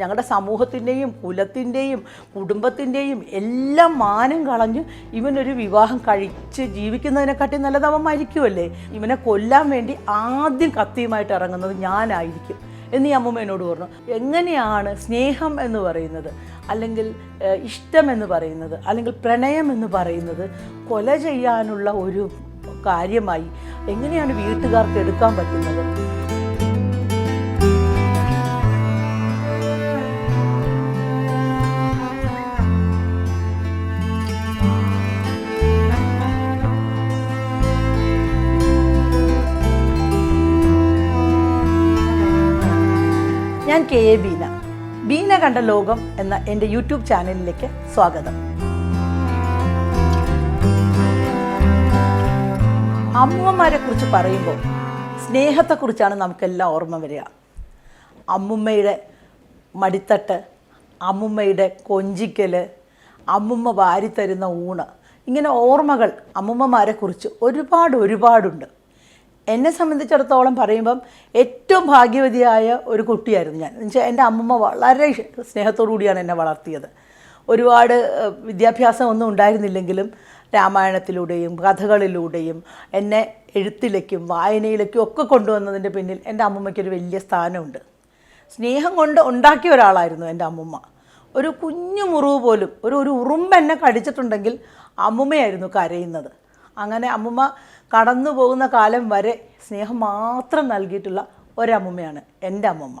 ഞങ്ങളുടെ സമൂഹത്തിന്റെയും കുലത്തിന്റെയും കുടുംബത്തിന്റെയും എല്ലാം മാനം കളഞ്ഞ് ഇവനൊരു വിവാഹം കഴിച്ച് ജീവിക്കുന്നതിനെക്കാട്ടി നല്ലത് അവൻ മരിക്കുമല്ലേ ഇവനെ കൊല്ലാൻ വേണ്ടി ആദ്യം കത്തിയുമായിട്ട് ഇറങ്ങുന്നത് ഞാനായിരിക്കും എന്ന് ഈ അമ്മമ്മ എന്നോട് പറഞ്ഞു. എങ്ങനെയാണ് സ്നേഹം എന്ന് പറയുന്നത്? അല്ലെങ്കിൽ ഇഷ്ടം എന്ന് പറയുന്നത്? അല്ലെങ്കിൽ പ്രണയം എന്ന് പറയുന്നത്? കൊല ചെയ്യാനുള്ള ഒരു കാര്യമായി എങ്ങനെയാണ് വീട്ടുകാർക്ക് എടുക്കാൻ പറ്റുന്നത്? ഞാൻ കെ എ ബീന. ബീന കണ്ട ലോകം എന്ന എന്റെ യൂട്യൂബ് ചാനലിലേക്ക് സ്വാഗതം. അമ്മമാരെ കുറിച്ച് പറയുമ്പോൾ സ്നേഹത്തെക്കുറിച്ചാണ് നമുക്കെല്ലാം ഓർമ്മ വരിക. അമ്മുമ്മയുടെ മടിത്തട്ട് അമ്മുമ്മയുടെ കൊഞ്ചിക്കൽ അമ്മുമ്മ വാരിത്തരുന്ന ഊണ് ഇങ്ങനെ ഓർമ്മകൾ അമ്മുമ്മമാരെ കുറിച്ച് ഒരുപാട് ഒരുപാടുണ്ട്. എന്നെ സംബന്ധിച്ചിടത്തോളം പറയുമ്പം ഏറ്റവും ഭാഗ്യവതിയായ ഒരു കുട്ടിയായിരുന്നു ഞാൻ. എന്നുവെച്ചാൽ എന്റെ അമ്മമ്മ വളരെ സ്നേഹത്തോടു കൂടിയാണ് എന്നെ വളർത്തിയത്. ഒരുപാട് വിദ്യാഭ്യാസം ഒന്നും ഉണ്ടായിരുന്നില്ലെങ്കിലും രാമായണത്തിലൂടെയും കഥകളിലൂടെയും എന്നെ എഴുത്തിലേക്കും വായനയിലേക്കും ഒക്കെ കൊണ്ടുവന്നതിന്റെ പിന്നിൽ എന്റെ അമ്മമ്മയ്ക്കൊരു വലിയ സ്ഥാനമുണ്ട്. സ്നേഹം കൊണ്ട് ഉണ്ടാക്കിയ ഒരാളായിരുന്നു എന്റെ അമ്മമ്മ. ഒരു കുഞ്ഞു മുറിവ് പോലും ഒരു ഒരു ഉറുമ്പ് എന്നെ കടിച്ചിട്ടുണ്ടെങ്കിൽ അമ്മുമ്മയായിരുന്നു കരയുന്നത്. അങ്ങനെ അമ്മുമ്മ കടന്നു പോകുന്ന കാലം വരെ സ്നേഹം മാത്രം നൽകിയിട്ടുള്ള ഒരമ്മയാണ് എന്റെ അമ്മമ്മ.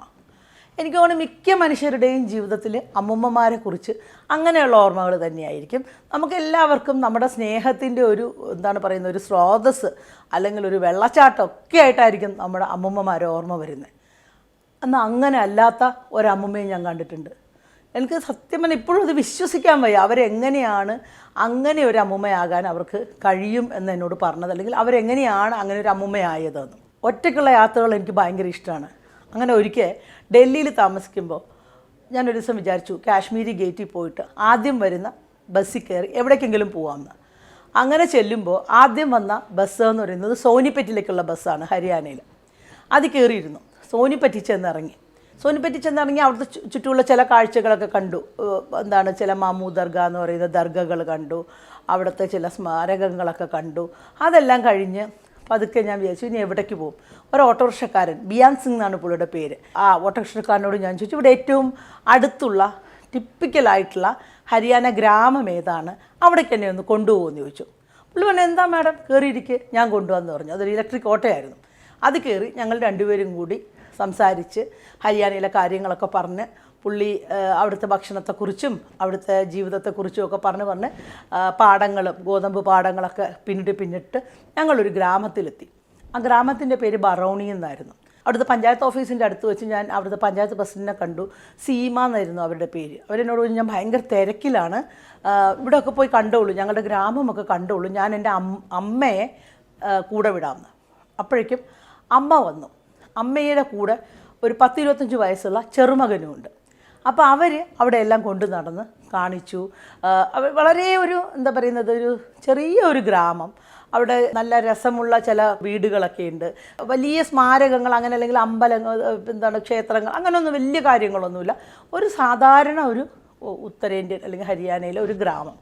എനിക്ക് തോന്നുന്നു മിക്ക മനുഷ്യരുടെയും ജീവിതത്തിൽ അമ്മമ്മമാരെ കുറിച്ച് അങ്ങനെയുള്ള ഓർമ്മകൾ തന്നെയായിരിക്കും. നമുക്ക് എല്ലാവർക്കും നമ്മുടെ സ്നേഹത്തിന്റെ ഒരു എന്താണ് പറയുന്നത് ഒരു സ്രോതസ് അല്ലെങ്കിൽ ഒരു വെള്ളച്ചാട്ടം ഒക്കെ ആയിട്ടായിരിക്കും നമ്മുടെ അമ്മമ്മമാരെ ഓർമ്മ വരുന്നത്. എന്നാൽ അങ്ങനെ അല്ലാത്ത ഒരമ്മയും ഞാൻ കണ്ടിട്ടുണ്ട്. എനിക്ക് സത്യം പറഞ്ഞാൽ ഇപ്പോഴും അത് വിശ്വസിക്കാൻ വയ്യ. അവരെങ്ങനെയാണ് അങ്ങനെ ഒരു അമ്മുമ്മയാകാൻ അവർക്ക് കഴിയും എന്ന് എന്നോട് പറഞ്ഞത്? അല്ലെങ്കിൽ അവരെങ്ങനെയാണ് അങ്ങനെ ഒരു അമ്മുമ്മയായതെന്ന് ഒറ്റയ്ക്കുള്ള യാത്രകൾ എനിക്ക് ഭയങ്കര ഇഷ്ടമാണ്. അങ്ങനെ ഒരിക്കൽ ഡൽഹിയിൽ താമസിക്കുമ്പോൾ ഞാൻ ഒരു ദിവസം വിചാരിച്ചു കാശ്മീരി ഗേറ്റിൽ പോയിട്ട് ആദ്യം വരുന്ന ബസ്സിൽ കയറി എവിടേക്കെങ്കിലും പോകാമെന്ന് അങ്ങനെ ചെല്ലുമ്പോൾ ആദ്യം വന്ന ബസ് എന്ന് പറയുന്നത് സോനിപ്പറ്റിലേക്കുള്ള ബസ്സാണ് ഹരിയാനയിൽ. അത് കയറിയിരുന്നു. സോനിപ്പറ്റി ചെന്നിറങ്ങി. സോനിപ്പറ്റി ചെന്നിറങ്ങി അവിടുത്തെ ചുറ്റുമുള്ള ചില കാഴ്ചകളൊക്കെ കണ്ടു. എന്താണ് ചില മാമൂ ദർഗ എന്ന് പറയുന്ന ദർഗകൾ കണ്ടു. അവിടുത്തെ ചില സ്മാരകങ്ങളൊക്കെ കണ്ടു. അതെല്ലാം കഴിഞ്ഞ് പതുക്കെ ഞാൻ വിചാരിച്ചു ഇനി എവിടേക്ക് പോകും? ഒരു ഓട്ടോറിക്ഷക്കാരൻ ബിയാൻ സിംഗ് എന്നാണ് പുള്ളിയുടെ പേര്. ആ ഓട്ടോറിക്ഷക്കാരനോട് ഞാൻ ചോദിച്ചു ഇവിടെ ഏറ്റവും അടുത്തുള്ള ടിപ്പിക്കലായിട്ടുള്ള ഹരിയാന ഗ്രാമം ഏതാണ്? അവിടേക്ക് എന്നെ ഒന്ന് കൊണ്ടുപോകുമെന്ന് ചോദിച്ചു. പുള്ളി പറഞ്ഞു എന്താ മാഡം കയറിയിരിക്കുക ഞാൻ കൊണ്ടുവന്ന് പറഞ്ഞു. അതൊരു ഇലക്ട്രിക് ഓട്ടോയായിരുന്നു. അത് കയറി ഞങ്ങൾ രണ്ടുപേരും കൂടി സംസാരിച്ച് ഹരിയാനയിലെ കാര്യങ്ങളൊക്കെ പറഞ്ഞ് പുള്ളി അവിടുത്തെ ഭക്ഷണത്തെക്കുറിച്ചും അവിടുത്തെ ജീവിതത്തെക്കുറിച്ചും ഒക്കെ പറഞ്ഞ് പറഞ്ഞ് പാടങ്ങളും ഗോതമ്പ് പാടങ്ങളൊക്കെ പിന്നിട്ട് പിന്നിട്ട് ഞങ്ങളൊരു ഗ്രാമത്തിലെത്തി. ആ ഗ്രാമത്തിന്റെ പേര് ബറോണി എന്നായിരുന്നു. അവിടുത്തെ പഞ്ചായത്ത് ഓഫീസിന്റെ അടുത്ത് വെച്ച് ഞാൻ അവിടുത്തെ പഞ്ചായത്ത് പ്രസിഡന്റിനെ കണ്ടു. സീമ എന്നായിരുന്നു അവരുടെ പേര്. അവരെന്നോട് ഞാൻ ഭയങ്കര തിരക്കിലാണ്. ഇവിടെയൊക്കെ പോയി കണ്ടോളൂ. ഞങ്ങളുടെ ഗ്രാമമൊക്കെ കണ്ടോളൂ. ഞാൻ എന്റെ അമ്മയെ കൂടെ വിടാമെന്ന്. അപ്പോഴേക്കും അമ്മ വന്നു. അമ്മയുടെ കൂടെ ഒരു പത്തിരുപത്തഞ്ച് വയസ്സുള്ള ചെറുമകനുമുണ്ട്. അപ്പോൾ അവർ അവിടെ എല്ലാം കൊണ്ടു നടന്ന് കാണിച്ചു. വളരെ ഒരു എന്താ പറയുന്നത് ഒരു ചെറിയ ഒരു ഗ്രാമം. അവിടെ നല്ല രസമുള്ള ചില വീടുകളൊക്കെ ഉണ്ട്. വലിയ സ്മാരകങ്ങൾ അങ്ങനെ അല്ലെങ്കിൽ അമ്പലങ്ങൾ എന്താണ് ക്ഷേത്രങ്ങൾ അങ്ങനെയൊന്നും വലിയ കാര്യങ്ങളൊന്നുമില്ല. ഒരു സാധാരണ ഒരു ഉത്തരേന്ത്യ അല്ലെങ്കിൽ ഹരിയാനയിലെ ഒരു ഗ്രാമം.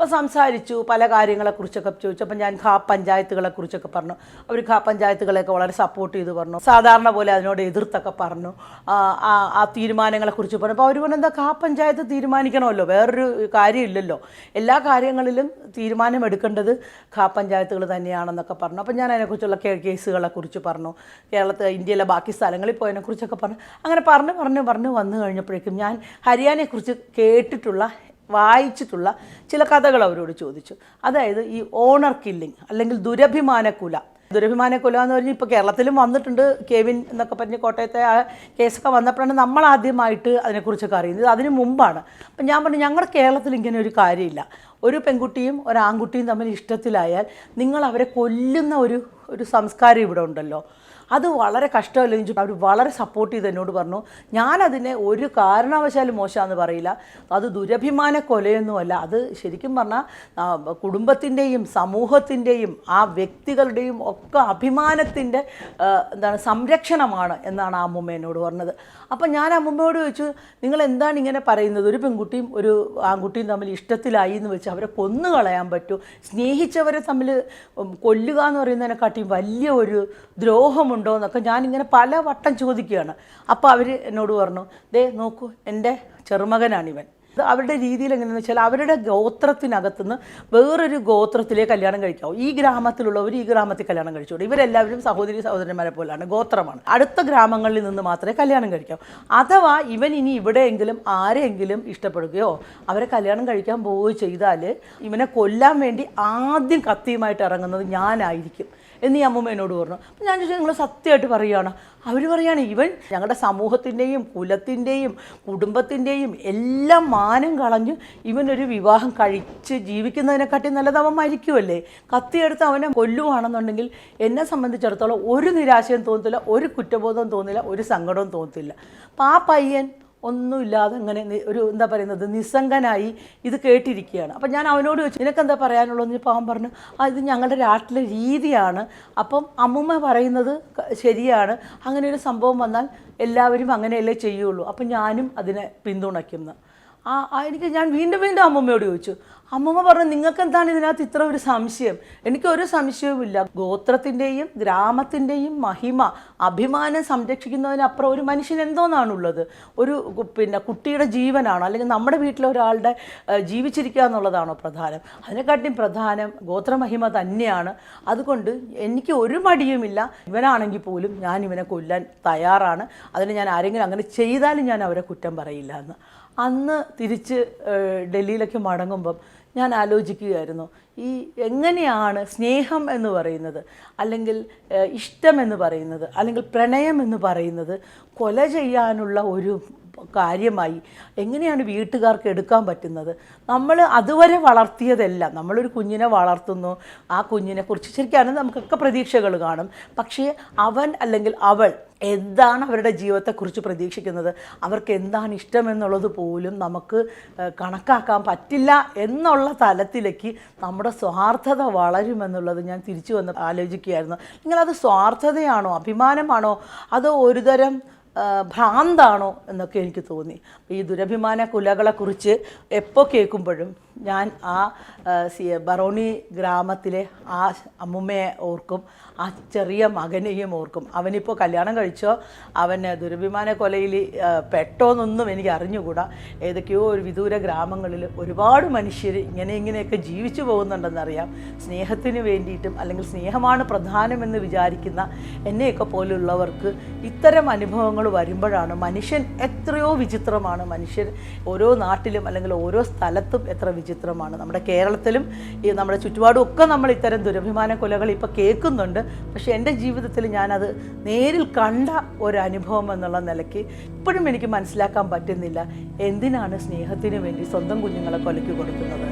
അപ്പോൾ സംസാരിച്ചു പല കാര്യങ്ങളെക്കുറിച്ചൊക്കെ ചോദിച്ചു അപ്പം ഞാൻ ഖാ പഞ്ചായത്തുകളെക്കുറിച്ചൊക്കെ പറഞ്ഞു. അവർ ഖാ പഞ്ചായത്തുകളെയൊക്കെ വളരെ സപ്പോർട്ട് ചെയ്ത് പറഞ്ഞു. സാധാരണ പോലെ അതിനോട് എതിർത്തൊക്കെ പറഞ്ഞു. ആ, തീരുമാനങ്ങളെക്കുറിച്ച് പറഞ്ഞു. അപ്പോൾ അവർ പറഞ്ഞു എന്താ ഖാ പഞ്ചായത്ത് തീരുമാനിക്കണമല്ലോ? വേറൊരു കാര്യമില്ലല്ലോ എല്ലാ കാര്യങ്ങളിലും തീരുമാനമെടുക്കേണ്ടത് ഖാ പഞ്ചായത്തുകൾ തന്നെയാണെന്നൊക്കെ പറഞ്ഞു. അപ്പോൾ ഞാൻ അതിനെക്കുറിച്ചുള്ള കേസുകളെക്കുറിച്ച് പറഞ്ഞു. കേരളത്തിൽ ഇന്ത്യയിലെ ബാക്കി സ്ഥലങ്ങളിൽ പോയതിനെക്കുറിച്ചൊക്കെ പറഞ്ഞു. അങ്ങനെ പറഞ്ഞു പറഞ്ഞു പറഞ്ഞു വന്നു കഴിഞ്ഞപ്പോഴേക്കും ഞാൻ ഹരിയാനയെക്കുറിച്ച് കേട്ടിട്ടുള്ള വായിച്ചിട്ടുള്ള ചില കഥകൾ അവരോട് ചോദിച്ചു. അതായത് ഈ ഓണർ കില്ലിങ് അല്ലെങ്കിൽ ദുരഭിമാനക്കുല ദുരഭിമാനക്കുല എന്ന് പറഞ്ഞാൽ ഇപ്പോൾ കേരളത്തിലും വന്നിട്ടുണ്ട് കെവിൻ എന്നൊക്കെ പറഞ്ഞ് കോട്ടയത്തെ ആ കേസൊക്കെ വന്നപ്പോഴാണ് നമ്മൾ ആദ്യമായിട്ട് അതിനെക്കുറിച്ചൊക്കെ അറിയുന്നത്. അതിന് മുമ്പാണ്. അപ്പം ഞാൻ പറഞ്ഞു ഞങ്ങളുടെ കേരളത്തിൽ ഇങ്ങനെ ഒരു കാര്യമില്ല. ഒരു പെൺകുട്ടിയും ഒരു ആൺകുട്ടിയും തമ്മിൽ ഇഷ്ടത്തിലായാൽ നിങ്ങൾ അവരെ കൊല്ലുന്ന ഒരു ഒരു സംസ്കാരം ഇവിടെ ഉണ്ടല്ലോ. അത് വളരെ കഷ്ടമല്ല ചോദിച്ചു അവർ വളരെ സപ്പോർട്ട് ചെയ്ത് എന്നോട് പറഞ്ഞു. ഞാനതിനെ ഒരു കാരണവശാലും മോശമാണെന്ന് പറയില്ല. അത് ദുരഭിമാന കൊലയൊന്നുമല്ല. അത് ശരിക്കും പറഞ്ഞാൽ കുടുംബത്തിന്റെയും സമൂഹത്തിന്റെയും ആ വ്യക്തികളുടെയും ഒക്കെ അഭിമാനത്തിന്റെ എന്താണ് സംരക്ഷണമാണ് എന്നാണ് ആ അമ്മുമ്മ എന്നോട് പറഞ്ഞത്. അപ്പം ഞാൻ അമ്മുമ്മയോട് ചോദിച്ചു നിങ്ങൾ എന്താണ് ഇങ്ങനെ പറയുന്നത്? ഒരു പെൺകുട്ടിയും ഒരു ആൺകുട്ടിയും തമ്മിൽ ഇഷ്ടത്തിലായി എന്ന് വെച്ച് അവരെ കൊന്നു കളയാൻ പറ്റൂ. സ്നേഹിച്ചവരെ തമ്മിൽ കൊല്ലുക എന്ന് പറയുന്നതിനെക്കാട്ടിയും വലിയ ഒരു ദ്രോഹമുണ്ടോ. എന്നൊക്കെ ഞാനിങ്ങനെ പല വട്ടം ചോദിക്കുകയാണ്. അപ്പോൾ അവർ എന്നോട് പറഞ്ഞു ദേ നോക്കൂ എന്റെ ചെറുമകനാണിവൻ. അവരുടെ രീതിയിൽ എങ്ങനെയാണെന്ന് വെച്ചാൽ അവരുടെ ഗോത്രത്തിനകത്തുനിന്ന് വേറൊരു ഗോത്രത്തിലെ കല്യാണം കഴിക്കാവൂ. ഈ ഗ്രാമത്തിലുള്ളവർ ഈ ഗ്രാമത്തിൽ കല്യാണം കഴിച്ചോളൂ. ഇവരെല്ലാവരും സഹോദരി സഹോദരന്മാരെ പോലെയാണ് ഗോത്രമാണ്. അടുത്ത ഗ്രാമങ്ങളിൽ നിന്ന് മാത്രമേ കല്യാണം കഴിക്കാവൂ. അഥവാ ഇവൻ ഇനി ഇവിടെയെങ്കിലും ആരെയെങ്കിലും ഇഷ്ടപ്പെടുകയോ അവരെ കല്യാണം കഴിക്കാൻ പോവുകയോ ചെയ്താൽ ഇവനെ കൊല്ലാൻ വേണ്ടി ആദ്യം കത്തിയുമായിട്ട് ഇറങ്ങുന്നത് ഞാനായിരിക്കും. എന്ന് ഈ അമ്മൂമ്മ എന്നോട് പറഞ്ഞു. അപ്പം ഞാൻ ചോദിച്ചു നിങ്ങൾ സത്യമായിട്ട് പറയുകയാണ് അവർ പറയുകയാണ് ഇവൻ ഞങ്ങളുടെ സമൂഹത്തിന്റെയും കുലത്തിന്റെയും കുടുംബത്തിന്റെയും എല്ലാം മാനം കളഞ്ഞ് ഇവനൊരു വിവാഹം കഴിച്ച് ജീവിക്കുന്നതിനെക്കാട്ടി നല്ലത് അവൻ മരിക്കുമല്ലേ കത്തിയെടുത്ത് അവനെ കൊല്ലുവാണെന്നുണ്ടെങ്കിൽ എന്നെ സംബന്ധിച്ചിടത്തോളം ഒരു നിരാശയും തോന്നത്തില്ല ഒരു കുറ്റബോധവും തോന്നില്ല ഒരു സങ്കടവും തോന്നത്തില്ല. അപ്പം ആ പയ്യൻ ഒന്നുമില്ലാതെ അങ്ങനെ ഒരു എന്താ പറയുന്നത് നിസ്സംഗനായി ഇത് കേട്ടിരിക്കുകയാണ്. അപ്പം ഞാൻ അവനോട് ചോദിച്ചു നിനക്കെന്താ പറയാനുള്ളതെന്ന് പാവം അവൻ പറഞ്ഞു ആ ഇത് ഞങ്ങളുടെ നാട്ടിലെ രീതിയാണ്. അപ്പം അമ്മുമ്മ പറയുന്നത് ശരിയാണ്. അങ്ങനെ ഒരു സംഭവം വന്നാൽ എല്ലാവരും അങ്ങനെയല്ലേ ചെയ്യുള്ളൂ. അപ്പം ഞാനും അതിനെ പിന്തുണയ്ക്കുന്നു. എനിക്ക് ഞാൻ വീണ്ടും വീണ്ടും അമ്മമ്മയോട് ചോദിച്ചു. അമ്മമ്മ പറഞ്ഞു നിങ്ങൾക്ക് എന്താണ് ഇതിനകത്ത് ഇത്ര ഒരു സംശയം? എനിക്ക് ഒരു സംശയവുമില്ല. ഗോത്രത്തിന്റെയും ഗ്രാമത്തിന്റെയും മഹിമ അഭിമാനം സംരക്ഷിക്കുന്നതിനപ്പുറം ഒരു മനുഷ്യൻ എന്തോന്നാണുള്ളത്? ഒരു പിന്നെ കുട്ടിയുടെ ജീവനാണോ? അല്ലെങ്കിൽ നമ്മുടെ വീട്ടിലെ ഒരാളുടെ ജീവിച്ചിരിക്കുക എന്നുള്ളതാണോ പ്രധാനം? അതിനെക്കാട്ടിയും പ്രധാനം ഗോത്രമഹിമ തന്നെയാണ്. അതുകൊണ്ട് എനിക്ക് ഒരു മടിയുമില്ല. ഇവനാണെങ്കിൽ പോലും ഞാൻ ഇവനെ കൊല്ലാൻ തയ്യാറാണ്. അതിന് ഞാൻ ആരെങ്കിലും അങ്ങനെ ചെയ്താലും ഞാൻ അവരെ കുറ്റം പറയില്ല എന്ന്. അന്ന് തിരിച്ച് ഡൽഹിയിലേക്ക് മടങ്ങുമ്പം ഞാൻ ആലോചിക്കുകയായിരുന്നു. ഈ എങ്ങനെയാണ് സ്നേഹം എന്ന് പറയുന്നത്? അല്ലെങ്കിൽ ഇഷ്ടം എന്ന് പറയുന്നത്? അല്ലെങ്കിൽ പ്രണയം എന്ന് പറയുന്നത്? കൊല ചെയ്യാനുള്ള ഒരു കാര്യമായി എങ്ങനെയാണ് വീട്ടുകാർക്ക് എടുക്കാൻ പറ്റുന്നത്? നമ്മൾ അതുവരെ വളർത്തിയതെല്ലാം. നമ്മളൊരു കുഞ്ഞിനെ വളർത്തുന്നു. ആ കുഞ്ഞിനെ കുറിച്ച് ശരിക്കും നമുക്കൊക്കെ പ്രതീക്ഷകൾ കാണും. പക്ഷേ അവൻ അല്ലെങ്കിൽ അവൾ എന്താണ് അവരുടെ ജീവിതത്തെക്കുറിച്ച് പ്രതീക്ഷിക്കുന്നത്? അവർക്ക് എന്താണ് ഇഷ്ടമെന്നുള്ളത് പോലും നമുക്ക് കണക്കാക്കാൻ പറ്റില്ല എന്നുള്ള തലത്തിലേക്ക് നമ്മുടെ സ്വാർത്ഥത വളരുമെന്നുള്ളത് ഞാൻ തിരിച്ചു വന്ന് ആലോചിക്കുകയായിരുന്നു. നിങ്ങളത് സ്വാർത്ഥതയാണോ? അഭിമാനമാണോ? അതോ ഒരുതരം ഭ്രാന്താണോ എന്നൊക്കെ എനിക്ക് തോന്നി. ഈ ദുരഭിമാന കുലകളെക്കുറിച്ച് എപ്പോൾ കേൾക്കുമ്പോഴും ഞാൻ ആ ബറോണി ഗ്രാമത്തിലെ ആ അമ്മുമ്മയെ ഓർക്കും ആ ചെറിയ മകനെയും ഓർക്കും. അവനിപ്പോൾ കല്യാണം കഴിച്ചോ? അവന് ദുരഭിമാന കൊലയിൽ പെട്ടോന്നൊന്നും എനിക്ക് അറിഞ്ഞുകൂടാ. ഏതൊക്കെയോ ഒരു വിദൂര ഗ്രാമങ്ങളിൽ ഒരുപാട് മനുഷ്യർ ഇങ്ങനെ ഇങ്ങനെയൊക്കെ ജീവിച്ചു പോകുന്നുണ്ടെന്നറിയാം. സ്നേഹത്തിന് വേണ്ടിയിട്ടും അല്ലെങ്കിൽ സ്നേഹമാണ് പ്രധാനമെന്ന് വിചാരിക്കുന്ന എന്നെയൊക്കെ പോലുള്ളവർക്ക് ഇത്തരം അനുഭവങ്ങൾ വരുമ്പോഴാണ് മനുഷ്യൻ എത്രയോ വിചിത്രമാണ്. മനുഷ്യൻ ഓരോ നാട്ടിലും അല്ലെങ്കിൽ ഓരോ സ്ഥലത്തും എത്ര വിചിത്രമാണ്. നമ്മുടെ കേരളത്തിലും ഈ നമ്മുടെ ചുറ്റുപാടും ഒക്കെ നമ്മൾ ഇത്തരം ദുരഭിമാന കൊലകൾ ഇപ്പോൾ കേൾക്കുന്നുണ്ട്. പക്ഷേ എന്റെ ജീവിതത്തിൽ ഞാനത് നേരിൽ കണ്ട ഒരു അനുഭവം എന്നുള്ള നിലയ്ക്ക് ഇപ്പോഴും എനിക്ക് മനസ്സിലാക്കാൻ പറ്റുന്നില്ല. എന്തിനാണ് സ്നേഹത്തിന് വേണ്ടി സ്വന്തം കുഞ്ഞുങ്ങളെ കൊലയ്ക്ക് കൊടുക്കുന്നത്.